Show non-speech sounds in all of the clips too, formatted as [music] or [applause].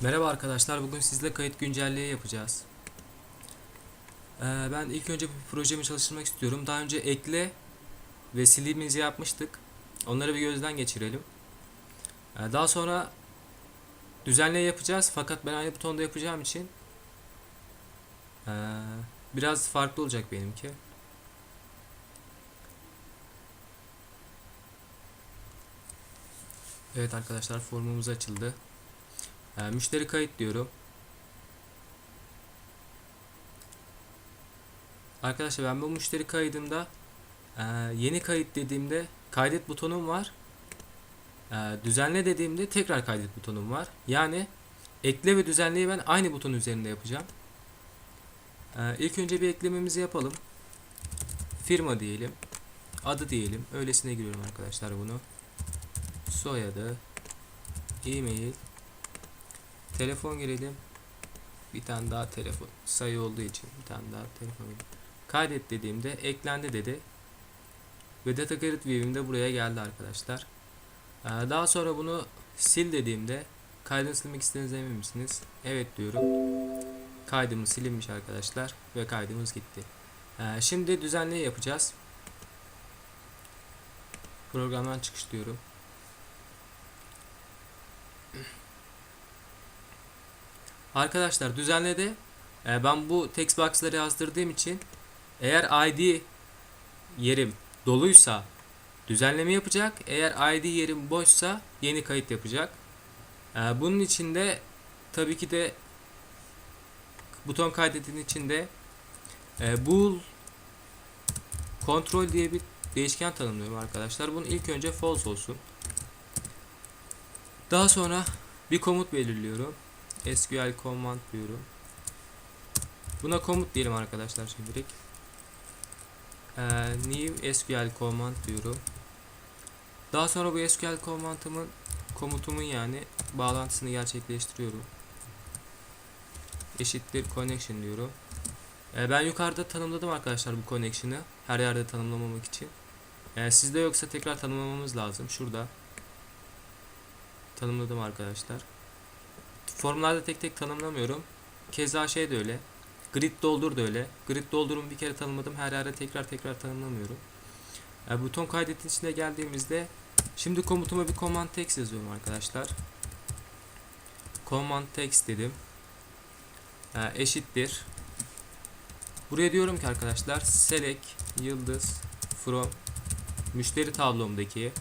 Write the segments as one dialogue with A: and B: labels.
A: Merhaba arkadaşlar, bugün sizle kayıt güncelliği yapacağız. Ee, ben ilk önce bir projemi çalıştırmak istiyorum. Daha önce ekle ve silimizi yapmıştık. Onları bir gözden geçirelim. Ee, daha sonra düzenle yapacağız. Fakat ben aynı butonda yapacağım için ee, biraz farklı olacak benimki. Evet arkadaşlar, formumuz açıldı. Ee, müşteri kayıt diyorum. Arkadaşlar ben bu müşteri kaydında e, yeni kayıt dediğimde kaydet butonum var. E, düzenle dediğimde tekrar kaydet butonum var. Yani ekle ve düzenleyi ben aynı buton üzerinde yapacağım. E, ilk önce bir eklememizi yapalım. Firma diyelim. Adı diyelim. Öylesine giriyorum arkadaşlar bunu. Soyadı. E-mail. Telefon girelim. Bir tane daha telefon. Sayı olduğu için bir tane daha telefon girelim. Kaydet dediğimde eklendi dedi. Ve data grid view'im de buraya geldi arkadaşlar. Ee, daha sonra bunu sil dediğimde kaydını silmek istediğinize emin misiniz? Evet diyorum. Kaydımız silinmiş arkadaşlar ve kaydımız gitti. Ee, şimdi düzenli yapacağız. Programdan çıkış diyorum. Arkadaşlar düzenledi. Ee, ben bu text box'ları yazdırdığım için eğer ID yerim doluysa düzenleme yapacak. Eğer ID yerim boşsa yeni kayıt yapacak. Ee, bunun için de tabii ki de buton kaydedin içinde e, bool kontrol diye bir değişken tanımlıyorum arkadaşlar. Bunun ilk önce false olsun. Daha sonra bir komut belirliyorum. SQL command diyorum. Buna komut diyelim arkadaşlar şimdilik. Ee, new SQL command diyorum. Daha sonra bu SQL command'ımın komutumun yani bağlantısını gerçekleştiriyorum. Eşittir connection diyorum. Ee, ben yukarıda tanımladım arkadaşlar bu connection'ı her yerde tanımlamamak için. Ee, sizde yoksa tekrar tanımlamamız lazım. Şurada tanımladım arkadaşlar. Formlarda tek tek tanımlamıyorum. Keza şey de öyle. Grid doldur da öyle. Grid doldurumu bir kere tanımladım. Her yerde tekrar tekrar tanımlamıyorum. Yani buton kaydetin içine geldiğimizde şimdi komutuma bir command text yazıyorum arkadaşlar. Command text dedim. Yani eşittir. Buraya diyorum ki arkadaşlar select yıldız from müşteri tablomdaki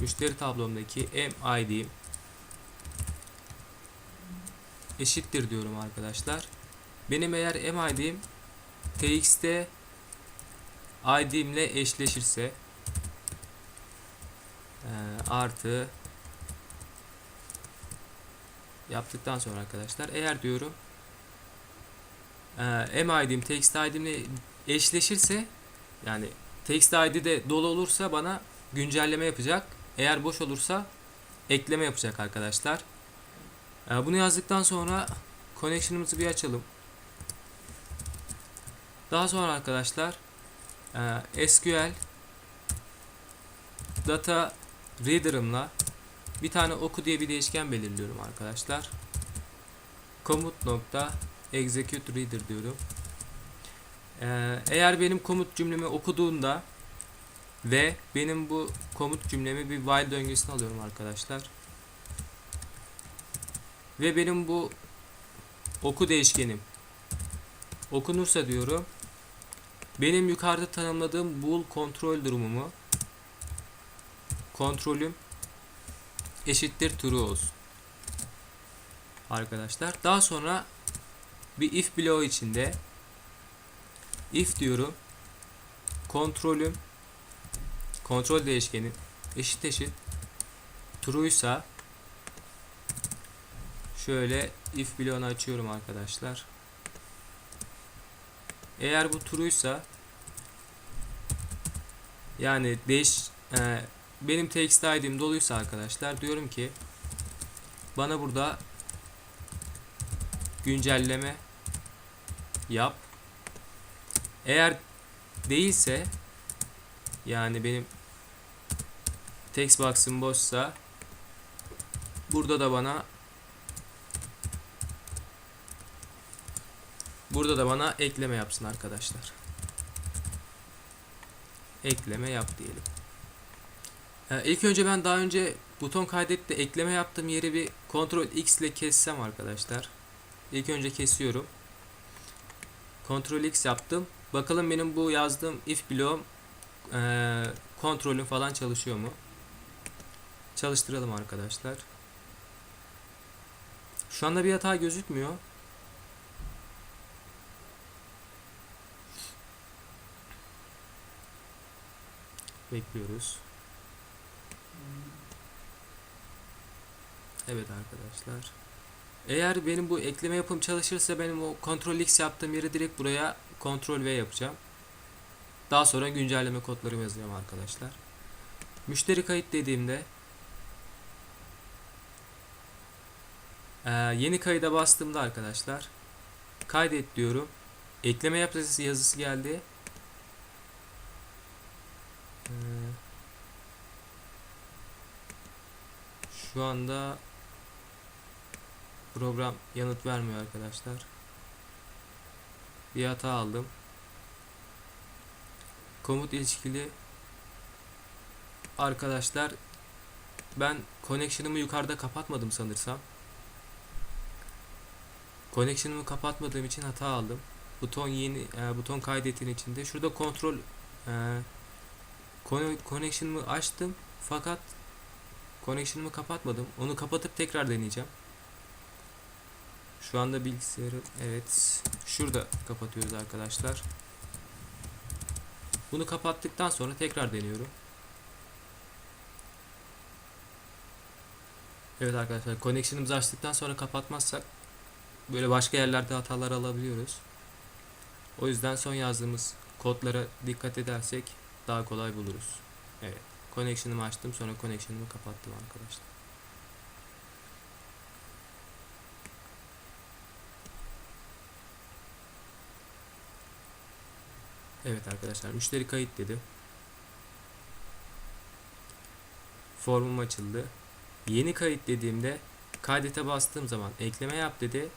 A: müşteri tablomdaki MID eşittir diyorum arkadaşlar. Benim eğer MID'm TXT ID'imle eşleşirse e, artı yaptıktan sonra arkadaşlar eğer diyorum e, MID'im TXT ID'imle eşleşirse yani TXT ID'de dolu olursa bana güncelleme yapacak. Eğer boş olursa ekleme yapacak arkadaşlar. Ee, bunu yazdıktan sonra connection'ımızı bir açalım. Daha sonra arkadaşlar e, SQL data reader'ımla bir tane oku diye bir değişken belirliyorum arkadaşlar. Komut nokta execute reader diyorum. Ee, eğer benim komut cümlemi okuduğunda ve benim bu komut cümlemi bir while döngüsüne alıyorum arkadaşlar. Ve benim bu oku değişkenim okunursa diyorum benim yukarıda tanımladığım bool kontrol durumumu kontrolüm eşittir true olsun. Arkadaşlar daha sonra bir if bloğu içinde if diyorum kontrolüm kontrol değişkeni eşit eşit true'ysa şöyle if bloğunu açıyorum arkadaşlar. Eğer bu true'ysa yani değiş e, benim text id'im doluysa arkadaşlar diyorum ki bana burada güncelleme yap. Eğer değilse yani benim text box'ım boşsa Burada da bana Burada da bana ekleme yapsın arkadaşlar. Ekleme yap diyelim. Ee, ilk önce ben daha önce buton kaydetti ekleme yaptığım yeri bir Ctrl X ile kessem arkadaşlar. İlk önce kesiyorum. Ctrl X yaptım. Bakalım benim bu yazdığım if bloğum ee, kontrolüm falan çalışıyor mu? Çalıştıralım arkadaşlar. Şu anda bir hata gözükmüyor. Bekliyoruz. Evet arkadaşlar. Eğer benim bu ekleme yapım çalışırsa benim o Ctrl X yaptığım yeri direkt buraya Ctrl V yapacağım. Daha sonra güncelleme kodlarımı yazacağım arkadaşlar. Müşteri kayıt dediğimde Ee, yeni kayıda bastığımda arkadaşlar kaydet diyorum. Ekleme yap yazısı, geldi. Ee, şu anda program yanıt vermiyor arkadaşlar. Bir hata aldım. Komut ilişkili arkadaşlar ben connection'ımı yukarıda kapatmadım sanırsam. Connection'ımı kapatmadığım için hata aldım. Buton yeni e, buton kaydetin içinde. Şurada kontrol e, con- connection'ımı açtım fakat connection'ımı kapatmadım. Onu kapatıp tekrar deneyeceğim. Şu anda bilgisayarı evet şurada kapatıyoruz arkadaşlar. Bunu kapattıktan sonra tekrar deniyorum. Evet arkadaşlar connection'ımızı açtıktan sonra kapatmazsak böyle başka yerlerde hatalar alabiliyoruz. O yüzden son yazdığımız kodlara dikkat edersek daha kolay buluruz. Evet. Connection'ımı açtım sonra connection'ımı kapattım arkadaşlar. Evet arkadaşlar müşteri kayıt dedi. Formum açıldı. Yeni kayıt dediğimde kaydete bastığım zaman ekleme yap dedi.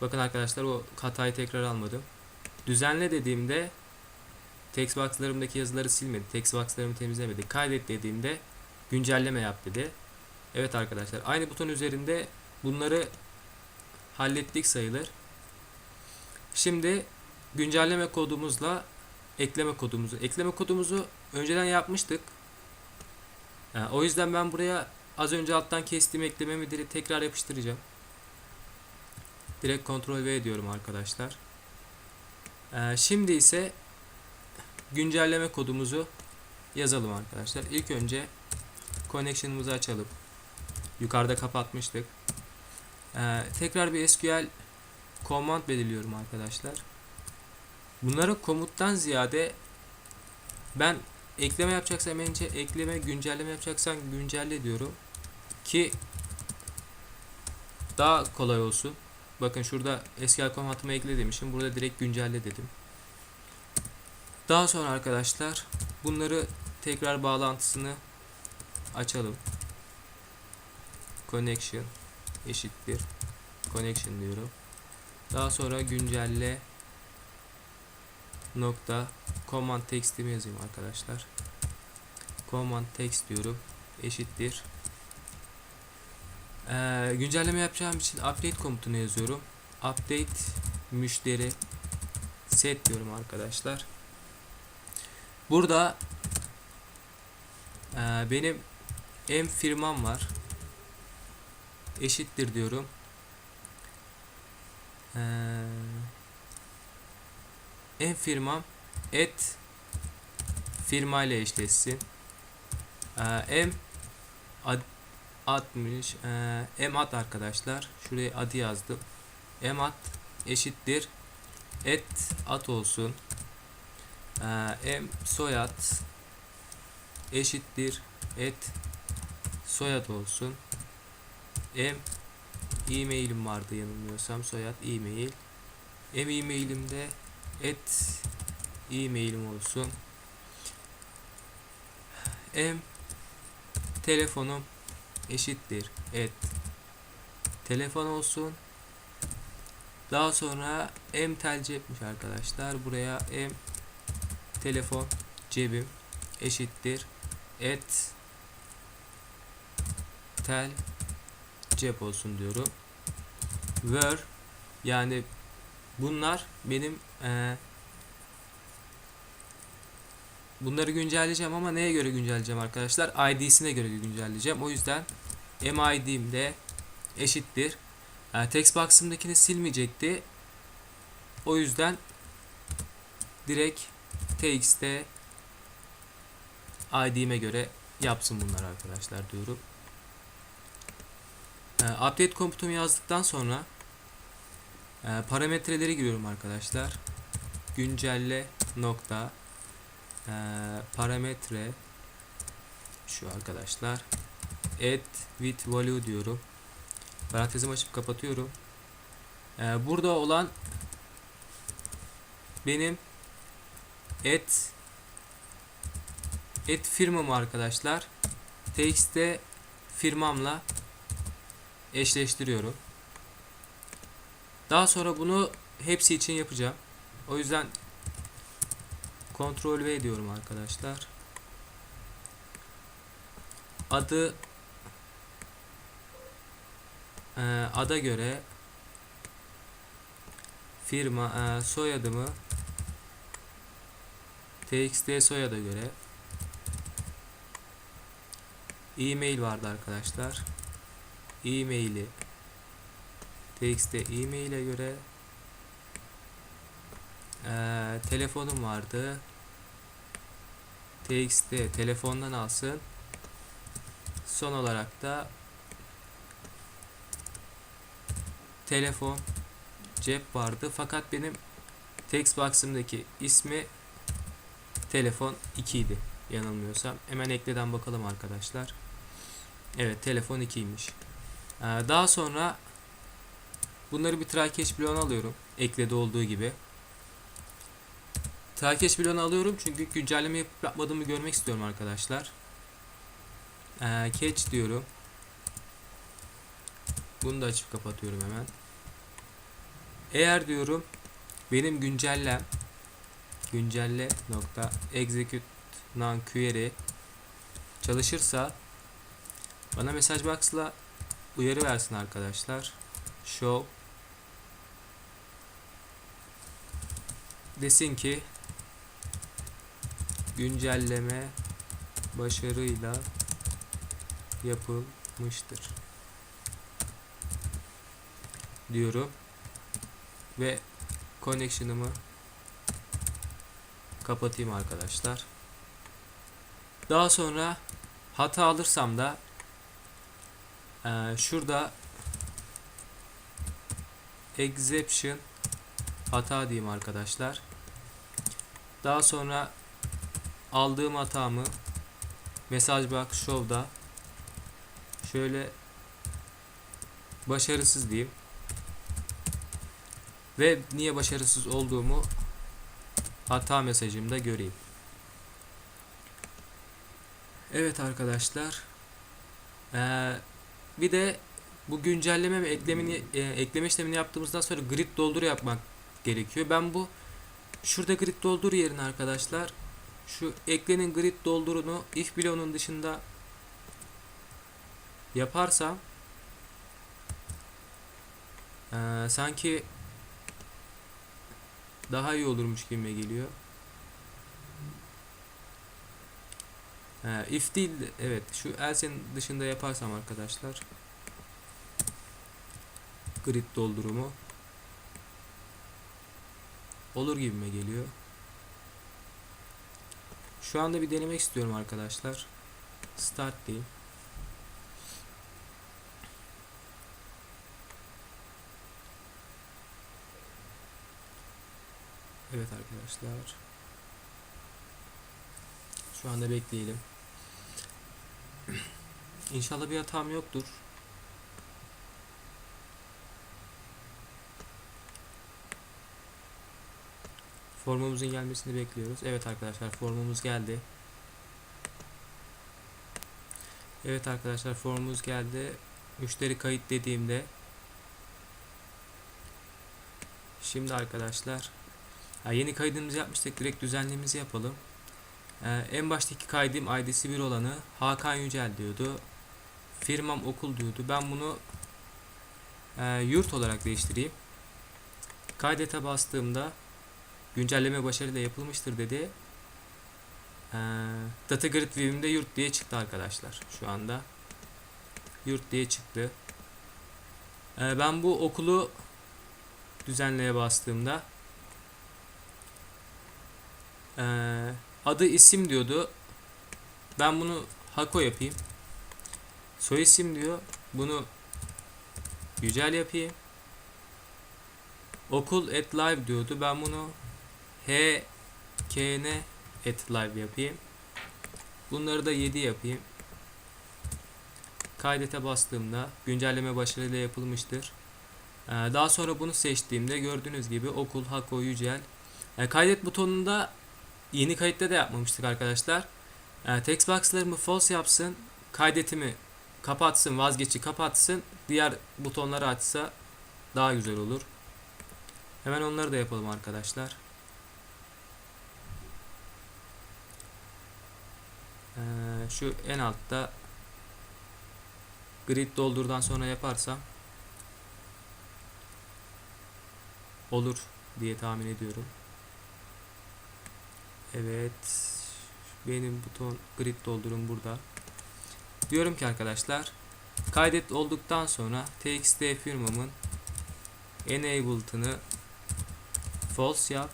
A: Bakın arkadaşlar o hatayı tekrar almadım. Düzenle dediğimde text box'larımdaki yazıları silmedi. Text box'larımı temizlemedi. Kaydet dediğimde güncelleme yap dedi. Evet arkadaşlar aynı buton üzerinde bunları hallettik sayılır. Şimdi güncelleme kodumuzla ekleme kodumuzu. Ekleme kodumuzu önceden yapmıştık. Yani o yüzden ben buraya az önce alttan kestiğim eklememi tekrar yapıştıracağım. Direkt Ctrl V diyorum arkadaşlar. Ee, şimdi ise güncelleme kodumuzu yazalım arkadaşlar. İlk önce connection'ımızı açalım. Yukarıda kapatmıştık. Ee, tekrar bir SQL command belirliyorum arkadaşlar. Bunları komuttan ziyade ben ekleme yapacaksam önce ekleme, güncelleme yapacaksan güncelle diyorum. Ki daha kolay olsun. Bakın şurada SQL komutumu ekle demişim. Burada direkt güncelle dedim. Daha sonra arkadaşlar bunları tekrar bağlantısını açalım. Connection eşittir. Connection diyorum. Daha sonra güncelle nokta command text'imi yazayım arkadaşlar. Command text diyorum. Eşittir. Ee, güncelleme yapacağım için update komutunu yazıyorum. Update müşteri set diyorum arkadaşlar. Burada e, benim m firmam var. Eşittir diyorum. Eee en firmam et firma ile eşleşsin. Ee, m ad, admış e, m ad arkadaşlar. Şuraya adı yazdım. m ad eşittir et at olsun. Ee, m soyad eşittir et soyad olsun. M e-mailim vardı yanılmıyorsam soyad e-mail. M e-mailimde et e-mailim olsun. M telefonum eşittir et telefon olsun. Daha sonra m tel cepmiş arkadaşlar. Buraya m telefon cebim eşittir et tel cep olsun diyorum. Where yani bunlar benim eee bunları güncelleyeceğim ama neye göre güncelleyeceğim arkadaşlar? ID'sine göre güncelleyeceğim. O yüzden MID'im de eşittir. Text box'ımdakini silmeyecekti. O yüzden direkt txt'te ID'me göre yapsın bunlar arkadaşlar diyorum. Update komutumu yazdıktan sonra parametreleri giriyorum arkadaşlar. Güncelle nokta parametre şu arkadaşlar add with value diyorum. Parantezimi açıp kapatıyorum. Ee, burada olan benim et et firmam arkadaşlar. TX'te firmamla eşleştiriyorum. Daha sonra bunu hepsi için yapacağım. O yüzden Ctrl V diyorum arkadaşlar. Adı e, ada göre firma e, soyadımı txt soyada göre e-mail vardı arkadaşlar. E-maili txt e-mail'e göre e, telefonum vardı. txt telefondan alsın. Son olarak da telefon cep vardı fakat benim text box'ımdaki ismi telefon 2 idi yanılmıyorsam. Hemen ekleden bakalım arkadaşlar. Evet telefon 2'ymiş. Ee, daha sonra bunları bir try catch bloğuna alıyorum. Eklede olduğu gibi. Try catch bloğuna alıyorum çünkü güncelleme yapıp yapmadığımı görmek istiyorum arkadaşlar. Ee, catch diyorum. Bunu da açıp kapatıyorum hemen. Eğer diyorum benim güncellem güncelle nokta execute non query çalışırsa bana mesaj box'la uyarı versin arkadaşlar. Show. Desin ki güncelleme başarıyla yapılmıştır. Diyorum ve connection'ımı kapatayım arkadaşlar. Daha sonra hata alırsam da e, şurada exception hata diyeyim arkadaşlar. Daha sonra aldığım hatamı mesaj box show'da şöyle başarısız diyeyim. Ve niye başarısız olduğumu hata mesajımda göreyim. Evet arkadaşlar. Ee, bir de bu güncelleme ve eklemini, e, ekleme işlemini yaptığımızdan sonra grid doldur yapmak gerekiyor. Ben bu şurada grid doldur yerine arkadaşlar şu eklenin grid doldurunu if bloğunun dışında yaparsam ee, sanki daha iyi olurmuş gibime geliyor. Ee, if değil de, evet şu else'nin dışında yaparsam arkadaşlar grid doldurumu olur gibime geliyor. Şu anda bir denemek istiyorum arkadaşlar. Start diyeyim. Evet arkadaşlar. Şu anda bekleyelim. [clears throat] İnşallah bir hatam yoktur. Formumuzun gelmesini bekliyoruz. Evet arkadaşlar formumuz geldi. Evet arkadaşlar formumuz geldi. Müşteri kayıt dediğimde Şimdi arkadaşlar ha, yeni kaydımızı yapmıştık. Direkt düzenlememizi yapalım. Ee, en baştaki kaydım ID'si 1 olanı Hakan Yücel diyordu. Firmam okul diyordu. Ben bunu e, yurt olarak değiştireyim. Kaydete bastığımda güncelleme başarıyla yapılmıştır dedi. Ee, Data Grid View'imde yurt diye çıktı arkadaşlar şu anda. Yurt diye çıktı. Ee, ben bu okulu düzenleye bastığımda ee, adı isim diyordu. Ben bunu Hako yapayım. Soy isim diyor. Bunu Yücel yapayım. Okul at live diyordu. Ben bunu H KN live yapayım. Bunları da 7 yapayım. Kaydete bastığımda güncelleme başarıyla yapılmıştır. Ee, daha sonra bunu seçtiğimde gördüğünüz gibi okul Hako Yücel. Ee, kaydet butonunda yeni kayıtta da yapmamıştık arkadaşlar. Ee, text false yapsın. Kaydetimi kapatsın, vazgeçi kapatsın. Diğer butonları açsa daha güzel olur. Hemen onları da yapalım arkadaşlar. Ee, şu en altta grid doldurdan sonra yaparsam olur diye tahmin ediyorum. Evet. Benim buton grid doldurum burada. Diyorum ki arkadaşlar kaydet olduktan sonra txt firmamın enabled'ını false yap.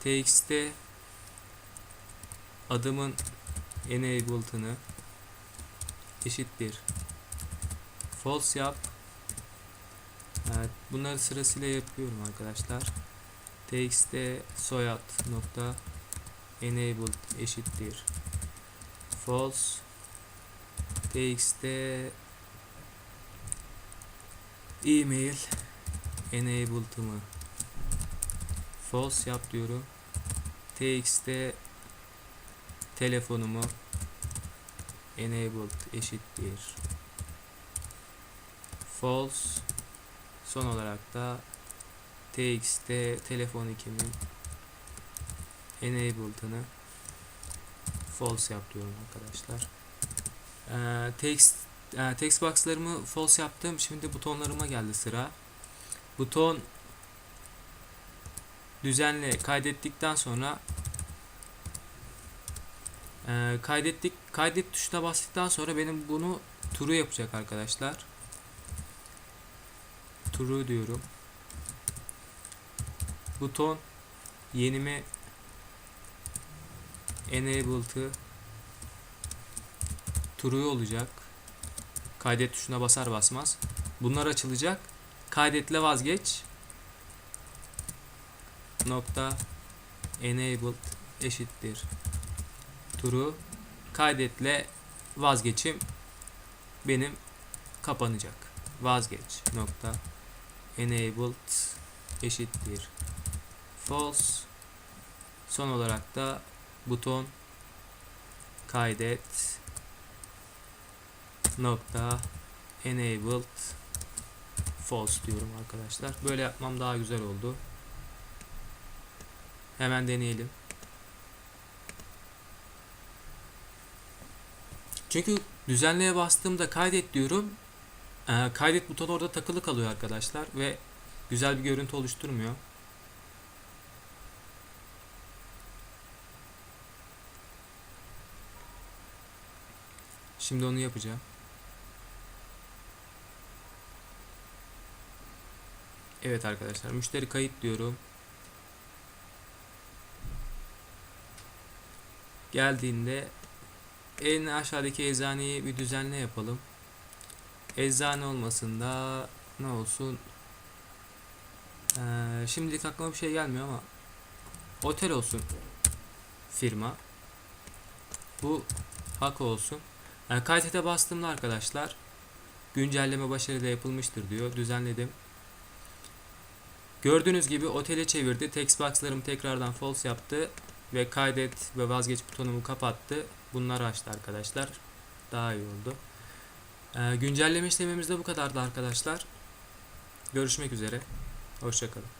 A: txt adımın enabled'ını eşittir false yap. Evet, bunları sırasıyla yapıyorum arkadaşlar. Txt soyad nokta enabled eşittir. False. Txt email enabled'ımı false yap diyorum. txt telefonumu enabled eşittir. False. Son olarak da txt telefon 2'min enabled'ını false yap diyorum arkadaşlar. Ee, text e, text box'larımı false yaptım. Şimdi butonlarıma geldi sıra. Buton düzenle kaydettikten sonra e, kaydettik kaydet tuşuna bastıktan sonra benim bunu turu yapacak arkadaşlar. Turu diyorum. Buton yenimi enabled'ı true olacak. Kaydet tuşuna basar basmaz. Bunlar açılacak. Kaydetle vazgeç. Nokta enabled eşittir. True. Kaydetle vazgeçim benim kapanacak. Vazgeç. Nokta enabled eşittir. False. Son olarak da buton kaydet nokta enabled false diyorum arkadaşlar. Böyle yapmam daha güzel oldu. Hemen deneyelim. Çünkü düzenleye bastığımda kaydet diyorum. Ee, kaydet butonu orada takılı kalıyor arkadaşlar ve güzel bir görüntü oluşturmuyor. Şimdi onu yapacağım. Evet arkadaşlar müşteri kayıt diyorum. Geldiğinde en aşağıdaki eczaneyi bir düzenle yapalım. Eczane olmasın da ne olsun? Ee, şimdilik aklıma bir şey gelmiyor ama otel olsun firma. Bu hak olsun. Yani kaydete bastığımda arkadaşlar güncelleme başarıyla yapılmıştır diyor. Düzenledim. Gördüğünüz gibi otele çevirdi. Text box'larımı tekrardan false yaptı. ve kaydet ve vazgeç butonumu kapattı. Bunları açtı arkadaşlar. Daha iyi oldu. Ee, güncelleme işlemimiz de bu kadardı arkadaşlar. Görüşmek üzere. Hoşçakalın.